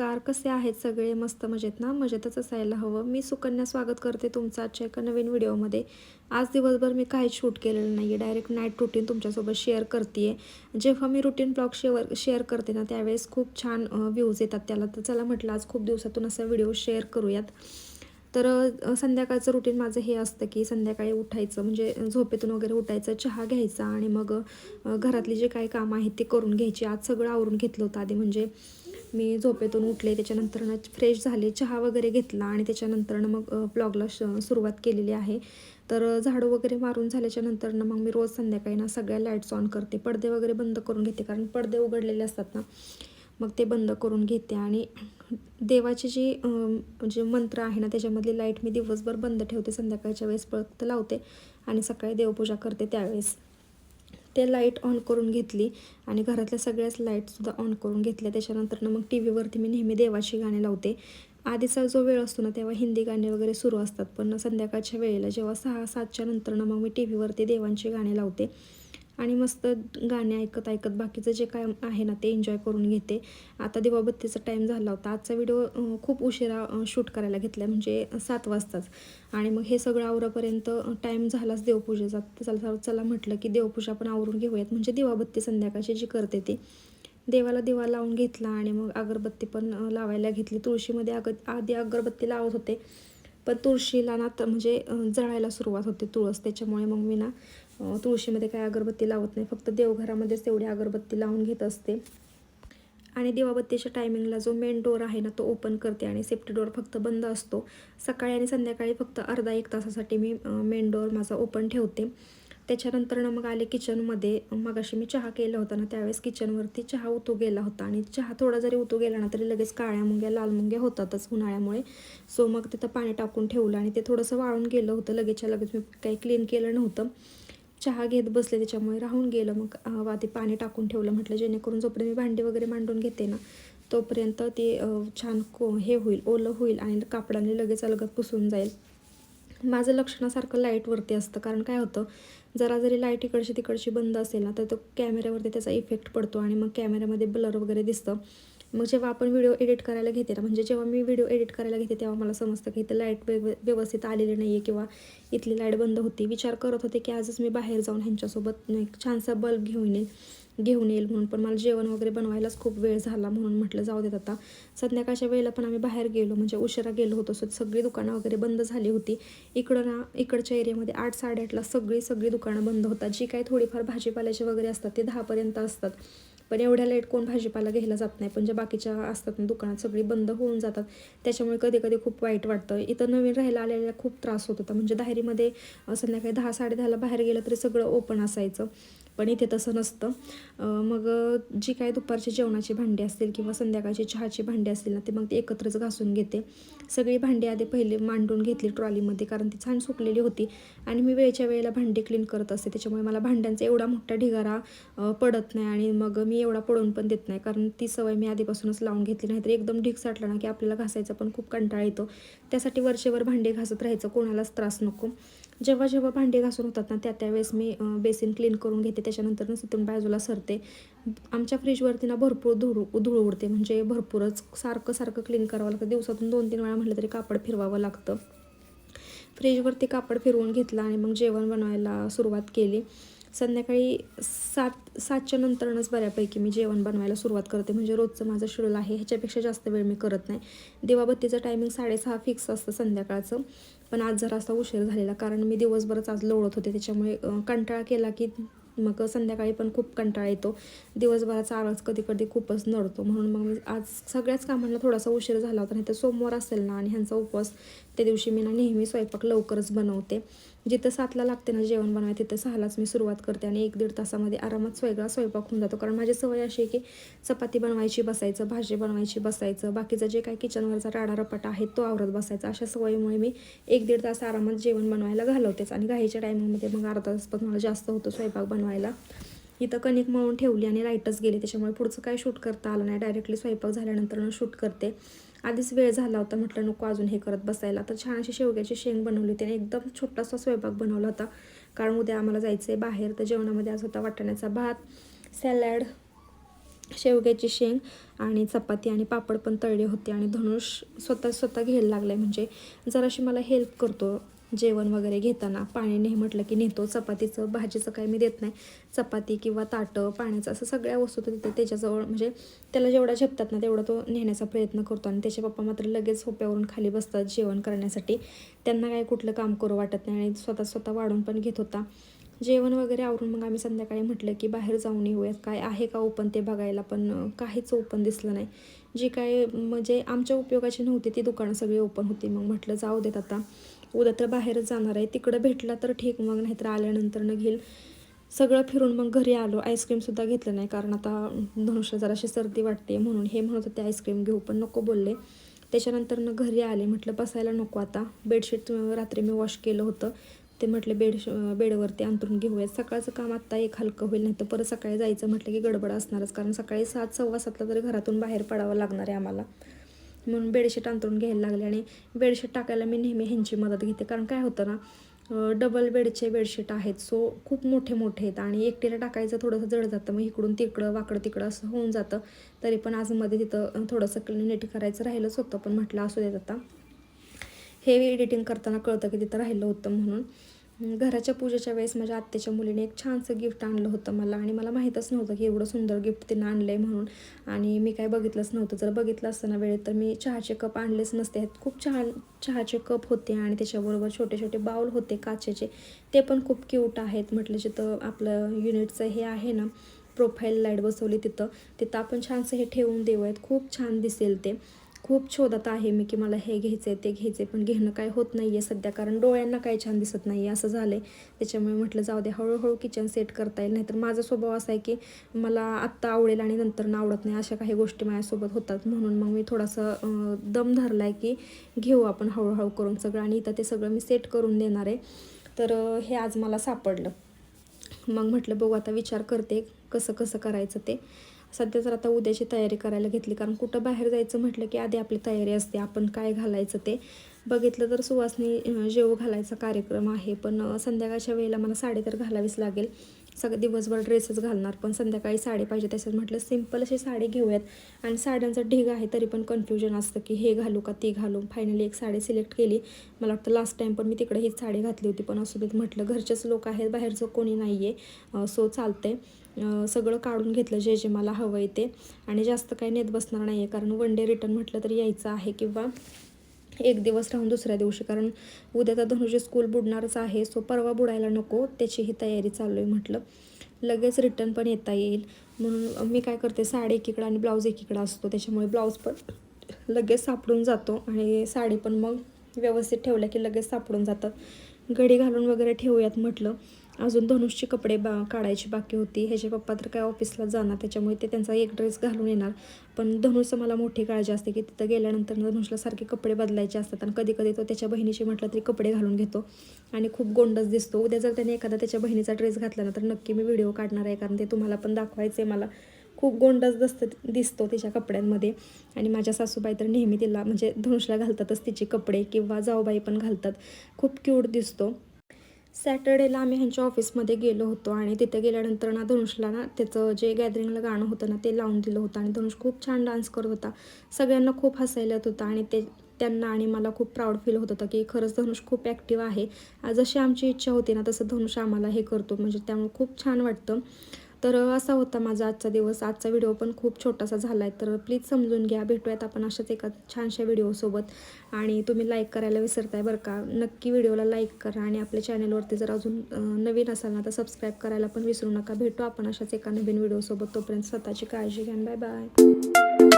कसे आहेत सगळे? मस्त मजेत ना? मजेतच असायला हवं. मी सुकन्या स्वागत करते तुमचं आजच्या एका नवीन व्हिडिओमध्ये. आज दिवसभर मी काहीच शूट केलेलं नाही आहे डायरेक्ट नाईट रुटीन तुमच्यासोबत शेअर करते जेव्हा मी रुटीन ब्लॉग शेअर शेअर करते ना त्यावेळेस खूप छान व्ह्यूज येतात त्याला. तर चला म्हटलं आज खूप दिवसातून असा व्हिडिओ शेअर करूयात. तर संध्याकाळचं रुटीन माझं हे असतं की संध्याकाळी उठायचं. म्हणजे झोपेतून वगैरे उठायचं चहा घ्यायचा आणि मग घरातली जे काही कामं आहेत ते करून घ्यायची. आज सगळं आवरून घेतलं होतं आधी. म्हणजे मी झोपेतून उठले त्याच्यानंतरनं फ्रेश झाले चहा वगैरे घेतला आणि त्याच्यानंतरनं मग ब्लॉगला श सुरुवात केलेली आहे. तर झाडू वगैरे मारून झाल्याच्यानंतरनं मग मी रोज संध्याकाळी ना सगळ्या लाईट्स ऑन करते. पडदे वगैरे बंद करून घेते कारण पडदे उघडलेले असतात ना मग ते बंद करून घेते. आणि देवाची जी जे म्हणजे मंत्र आहे ना त्याच्यामधली लाइट मी दिवसभर बंद ठेवते संध्याकाळच्या वेळेस फक्त लावते आणि सकाळी देवपूजा करते त्यावेळेस. ते लाइट ऑन करून घेतली. आणि घरातल्या सगळ्याच लाईटसुद्धा ऑन करून घेतल्या. त्याच्यानंतर मग टी व्हीवरती मी नेहमी देवाची गाणी लावते. आधीचा जो वेळ असतो ना तेव्हा हिंदी गाणे वगैरे सुरू असतात. पण संध्याकाळच्या वेळेला जेव्हा सहा सातच्या नंतरनं मग मी टी व्हीवरती देवांची गाणी लावते. आणि मस्त गाणे ऐकत ऐकत बाकीचं जे काय आहे ना ते एन्जॉय करून घेते. आता दिवाबत्तीचा टाईम झाला होता. आजचा व्हिडिओ खूप उशिरा शूट करायला घेतला म्हणजे सात वाजताच. आणि मग हे सगळं आवरापर्यंत टाईम झालाच देवपूजेचा. तर चला चला म्हटलं की देवपूजा आपण आवरून घेऊयात. म्हणजे दिवाबत्ती संध्याकाळची जी करते ती. देवाला दिवा लावून घेतला आणि मग अगरबत्ती पण लावायला घेतली. तुळशीमध्ये अग आधी अगरबत्ती लावत होते. पण तुळशीला ना तर म्हणजे जळायला सुरुवात होते तुळस. त्याच्यामुळे मग मी ना तुळशीमध्ये काय अगरबत्ती लावत नाही फक्त देवघरामध्येच तेवढी अगरबत्ती लावून घेत असते. आणि दिवाबत्तीच्या टायमिंगला जो मेन डोर आहे ना तो ओपन करते आणि सेफ्टी डोर फक्त बंद असतो. सकाळी आणि संध्याकाळी फक्त अर्धा एक तासासाठी मी मेन डोर माझा ओपन ठेवते. त्याच्यानंतरनं मग आले किचनमध्ये मगाशी मी चहा केला होता ना त्यावेळेस किचनवरती चहा उतू गेला होता. आणि चहा थोडा जरी उतू गेला ना तरी लगेच काळ्या मुंग्या लाल मुंग्या होतातच उन्हाळ्यामुळे. सो मग तिथं पाणी टाकून ठेवलं आणि ते थोडंसं वाळून गेलं होतं. लगेचच्या लगेच मी काही क्लीन केलं नव्हतं. चहा घेत बसले त्याच्यामुळे राहून गेलं. मग आधी पाणी टाकून ठेवलं. म्हटलं जेणेकरून जोपर्यंत मी भांडी वगैरे मांडून घेते ना तोपर्यंत ते छान को हे होईल ओलं होईल आणि कापडाने लगेच अलगत पुसून जाईल. माझं लक्षणासारखं लाईटवरती असतं. कारण काय होतं जरा जरी लाइट इकडची तिकडची बंद असेल ना तर तो कॅमेऱ्यावरती त्याचा इफेक्ट पडतो आणि मग कॅमेऱ्यामध्ये ब्लर वगैरे दिसतं. मग जेव्हा आपण व्हिडिओ एडिट करायला घेते ना म्हणजे जेव्हा मी व्हिडिओ एडिट करायला घेते तेव्हा मला समजतं की इथं लाइट व्यव व्यवस्थित आलेली नाही आहे किंवा इथली लाइट बंद होती. विचार करत होते की आजच मी बाहेर जाऊन ह्यांच्यासोबत एक छानसा बल्ब घेऊन येईल घेऊन येईल म्हणून. पण मला जेवण वगैरे बनवायलाच खूप वेळ झाला म्हणून म्हटलं जाऊ देत आता. संध्याकाळच्या वेळेला पण आम्ही बाहेर गेलो म्हणजे उशिरा गेलो होतो. सो सगळी दुकानं वगैरे बंद झाली होती. इकडं ना इकडच्या एरियामध्ये आठ साडेआठला सगळी सगळी दुकानं बंद होतात. जी काही थोडीफार भाजीपाल्याचे वगैरे असतात ते दहापर्यंत असतात. पण एवढ्या लेट कोण भाजीपाला घ्यायला जात नाही. पण ज्या बाकीच्या असतात ना दुकानात सगळी बंद होऊन जातात. त्याच्यामुळे कधी कधी खूप वाईट वाटतं. इथं नवीन राहायला आलेल्या खूप त्रास होत होता. म्हणजे दाहेरीमध्ये संध्याकाळी दहा साडे दहाला बाहेर गेलं तरी सगळं ओपन असायचं. पण इथे तसं नसतं. मग जी काय दुपारची जेवणाची भांडी असतील किंवा संध्याकाळची चहाची भांडी असतील ना ते मग ते एकत्रच घासून घेते. सगळी भांडी आधी पहिले मांडून घेतली ट्रॉलीमध्ये कारण ती छान सुकलेली होती. आणि मी वेळच्या वेळेला भांडी क्लीन करत असते. त्याच्यामुळे मला भांड्यांचा एवढा मोठा ढिगारा पडत नाही आणि मग मी एवढा पडून पण देत नाही. कारण ती सवय मी आधीपासूनच लावून घेतली. नाही तर एकदम ढीग साठला ना की आपल्याला घासायचा पण खूप कंटाळा येतो. त्यासाठी वर्षभर भांडे घासत राहायचं. कोणालाच त्रास नको. जेव्हा जेव्हा भांडी घासून होतात ना त्या त्यावेळेस मी बेसिन क्लीन करून घेते. त्याच्यानंतर तिथून बाजूला सरते. आमच्या फ्रीजवरती ना भरपूर धूळ धूळ उडते. म्हणजे भरपूरच सारखं सारखं क्लीन करावं लागतं. दिवसातून दोन तीन वेळा म्हटलं तरी कापड फिरवावं लागतं. फ्रीजवरती कापड फिरवून घेतलं आणि मग जेवण बनवायला सुरुवात केली. संध्याकाळी सात सातच्या नंतरनच बऱ्यापैकी मी जेवण बनवायला सुरुवात करते. म्हणजे रोजचं माझं शेड्यूल आहे ह्याच्यापेक्षा जास्त वेळ मी करत नाही. देवाबत्तीचं टायमिंग साडेसहा फिक्स असतं संध्याकाळचं. पण आज जरा असा उशीर झालेला कारण मी दिवसभरच आज लोळत होते. त्याच्यामुळे कंटाळा केला की मग संध्याकाळी पण खूप कंटाळा येतो. दिवसभराचा आवाज कधी कधी खूपच नडतो. म्हणून मग मी आज सगळ्याच कामांना थोडासा उशीर झाला होता. नाही तर सोमवार असेल ना आणि ह्यांचा उपवास त्या दिवशी मी ना नेहमी स्वयंपाक लवकरच बनवते. जिथं सातला लागते ना जेवण बनवाय तिथं सहालाच मी सुरुवात करते आणि एक दीड तासामध्ये आरामात वेगळा स्वयंपाक होऊन जातो. कारण माझी सवय अशी आहे की चपाती बनवायची बसायचं भाजी बनवायची बसायचं. बाकीचं जे काही किचनवरचा राडा रपाटा आहे तो आवरत बसायचा. अशा सवयीमुळे मी एक दीड तास आरामात जेवण बनवायला घालवतेच. आणि घाईच्या टायमिंगमध्ये मग अर्धा तास पण मला जास्त होतो स्वयंपाक बनवायला. इथं कणिक मळून ठेवली आणि लाईटच गेली. त्याच्यामुळे पुढचं काय शूट करता आलं नाही. डायरेक्टली स्वयंपाक झाल्यानंतर शूट करते. आधीच वेळ झाला होता. म्हटलं नको अजून हे करत बसायला. तर छान अशी शेवग्याची शेंग बनवली होती आणि एकदम छोटासा स्वयंपाक बनवला होता. कारण उद्या आम्हाला जायचं आहे बाहेर. तर जेवणामध्ये आज होता वाटाण्याचा भात सॅलॅड शेवग्याची शेंग आणि चपाती आणि पापड पण तळले होते. आणि धनुष स्वतः स्वतः घ्यायला लागलाय. म्हणजे जराशी मला हेल्प करतो. जेवण वगैरे घेताना पाणी नेह म्हटलं की नेतो चपातीचं भाजीचं काही मी देत नाही. चपाती किंवा ताटं पाण्याचं असं सगळ्या वस्तू तर तिथे त्याच्याजवळ म्हणजे त्याला जेवढा झेपतात ना तेवढा तो नेण्याचा प्रयत्न करतो. आणि त्याचे पप्पा मात्र लगेच सोप्यावरून खाली बसतात जेवण करण्यासाठी. त्यांना काही कुठलं काम करू वाटत नाही आणि स्वतः स्वतः वाढून पण घेत होता. जेवण वगैरे आवरून मग आम्ही संध्याकाळी म्हटलं की बाहेर जाऊन येऊयात. काय आहे का ओपन ते बघायला? पण काहीच ओपन दिसलं नाही. जी काय म्हणजे आमच्या उपयोगाची नव्हती ती दुकानं सगळी ओपन होती. मग म्हटलं जाऊ देत आता. उद्या तर बाहेरच जाणार आहे. तिकडं भेटला तर ठीक मग नाहीतर आल्यानंतर न घेईल. सगळं फिरून मग घरी आलो. आईस्क्रीमसुद्धा घेतलं नाही कारण आता धनुषला जराशी सर्दी वाटते म्हणून. हे म्हणत होते आईस्क्रीम घेऊ पण नको बोलले. त्याच्यानंतर न घरी आले. म्हटलं बसायला नको आता. बेडशीट रात्री मी वॉश केलं होतं. ते म्हटलं बेड बेडवरती अंतरून घेऊयात. सकाळचं काम आत्ता एक हलकं होईल नाही तर परत सकाळी जायचं. म्हटलं की गडबड असणारच कारण सकाळी सात सव्वा सातला तरी घरातून बाहेर पडावं लागणार आहे आम्हाला. म्हणून बेडशीट अंतरून घ्यायला लागले आणि बेडशीट टाकायला मी नेहमी ह्यांची मदत घेते. कारण काय होतं ना डबल बेडचे बेडशीट आहेत सो खूप मोठे मोठे आहेत आणि एकटीला टाकायचं थोडंसं जड जातं. मग इकडून तिकडं वाकडं तिकडं असं होऊन जातं. तरी पण आज मध्ये तिथं थोडंसं नीट करायचं राहिलंच होतं पण म्हटलं असू देत आता. हे एडिटिंग करताना कळतं की तिथं राहिलं होतं म्हणून. घराच्या पूजेच्या वेळेस माझ्या आत्याच्या मुलीने एक छानसं गिफ्ट आणलं होतं मला आणि मला माहीतच नव्हतं की एवढं सुंदर गिफ्ट तिनं आणलं आहे म्हणून. आणि मी काय बघितलंच नव्हतं. जर बघितलं असतं ना वेळेत तर मी चहाचे कप आणलेच नसते. आहेत खूप छान चहाचे कप होते आणि त्याच्याबरोबर छोटे छोटे बाउल होते काचेचे. ते पण खूप क्यूट आहेत म्हटलं जिथं आपलं युनिटचं हे आहे ना प्रोफाईल लाइट बसवली तिथं तिथं आपण छानसं हे ठेवून देऊयात. खूप छान दिसेल ते. खूप शोधात आहे मी की मला हे घ्यायचं आहे ते घ्यायचं आहे पण घेणं काय होत नाही आहे सध्या. कारण डोळ्यांना काय छान दिसत नाही आहे असं झालं आहे त्याच्यामुळे म्हटलं जाऊ दे हळूहळू किचन सेट करता येईल. नाहीतर माझा स्वभाव असा आहे की मला आत्ता आवडेल आणि नंतर ना आवडत नाही अशा काही गोष्टी माझ्यासोबत होतात. म्हणून मग मी थोडासा दम धरला आहे की घेऊ आपण हळूहळू करून सगळं आणि इथं ते सगळं मी सेट करून देणार आहे. तर हे आज मला सापडलं. मग म्हटलं बघू आता विचार करते कसं कसं करायचं ते. सध्या तर आता उद्याची तयारी करायला घेतली. कारण कुठं बाहेर जायचं म्हटलं की आधी आपली तयारी असते. आपण काय घालायचं ते. बघितलं तर सुवासनी जेव घालायचा कार्यक्रम आहे. पण संध्याकाळच्या वेळेला मला साडी तर घालावीच लागेल. सगळं दिवसभर ड्रेसच घालणार. पण संध्याकाळी साडी पाहिजे. त्याच्यात म्हटलं सिंपल अशी साडी घेऊयात. आणि साड्यांचा ढीग आहे तरी पण कन्फ्युजन असतं की हे घालू का ती घालू. फायनली एक साडी सिलेक्ट केली. मला वाटतं लास्ट टाईम पण मी तिकडे हीच साडी घातली होती. पण असू देत म्हटलं घरचेच लोक आहेत. बाहेरचं कोणी नाही आहे सो चालतंय. सगळं काढून घेतलं जे जे मला हवं आहे ते. आणि जास्त काही नेत बसणार नाही आहे कारण वन डे रिटर्न म्हटलं तर यायचं आहे किंवा एक दिवस राहून दुसऱ्या दिवशी. कारण उद्या तर धनुजी स्कूल बुडणारच आहे सो परवा बुडायला नको त्याचीही तयारी चालू आहे म्हटलं. लगेच रिटर्न पण येता येईल. म्हणून मी काय करते साडी एकीकडं आणि ब्लाऊज एकीकडं असतो त्याच्यामुळे ब्लाऊज पण लगेच सापडून जातो. आणि साडी पण मग व्यवस्थित ठेवल्या की लगेच सापडून जातात घडी घालून वगैरे ठेवूयात म्हटलं. अजून धनुषचे कपडे बा काढायची बाकी होती. ह्याचे पप्पा तर काय ऑफिसला जाणार त्याच्यामुळे ते त्यांचा एक ड्रेस घालून येणार. पण धनुषचं मला मोठी काळजी असते की तिथं गेल्यानंतर धनुषला सारखे कपडे बदलायचे असतात आणि कधी कधी तो त्याच्या बहिणीचे म्हटलं तरी कपडे घालून घेतो. आणि खूप गोंडच दिसतो. उद्या जर त्याने एखादा त्याच्या बहिणीचा ड्रेस घातला ना तर नक्की मी व्हिडिओ काढणार आहे कारण ते तुम्हाला पण दाखवायचं आहे मला. खूप गोंडस दिसतं दिसतो तिच्या कपड्यांमध्ये. आणि माझ्या सासूबाई तर नेहमी तिला म्हणजे धनुषला घालतातच तिचे कपडे किंवा जाऊबाई पण घालतात. खूप क्यूट दिसतो. सॅटर्डेला आम्ही ह्यांच्या ऑफिसमध्ये गेलो होतो आणि तिथे गेल्यानंतर ना धनुषला ना त्याचं जे गॅदरिंगला गाणं होतं ना ते लावून दिलं होतं आणि धनुष खूप छान डान्स करत होता. सगळ्यांना खूप हसायला येत होतं आणि ते त्यांना आणि मला खूप प्राऊड फील होत होतं की खरंच धनुष खूप ॲक्टिव्ह आहे. जशी आमची इच्छा होती ना तसं धनुष आम्हाला हे करतो. म्हणजे त्यामुळे खूप छान वाटतं. तर असा होता माझा आजचा दिवस. आजचा व्हिडिओ पण खूप छोटासा झाला आहे तर प्लीज समजून घ्या. भेटूयात आपण अशाच एका छानशा व्हिडिओसोबत आणि तुम्ही लाईक करायला विसरताय बरं का. नक्की व्हिडिओला लाईक करा आणि आपल्या चॅनलवरती जर अजून नवीन असाल ना तर सबस्क्राईब करायला पण विसरू नका. भेटू आपण अशाच एका नवीन व्हिडिओसोबत तोपर्यंत स्वतःची काळजी घ्या बाय बाय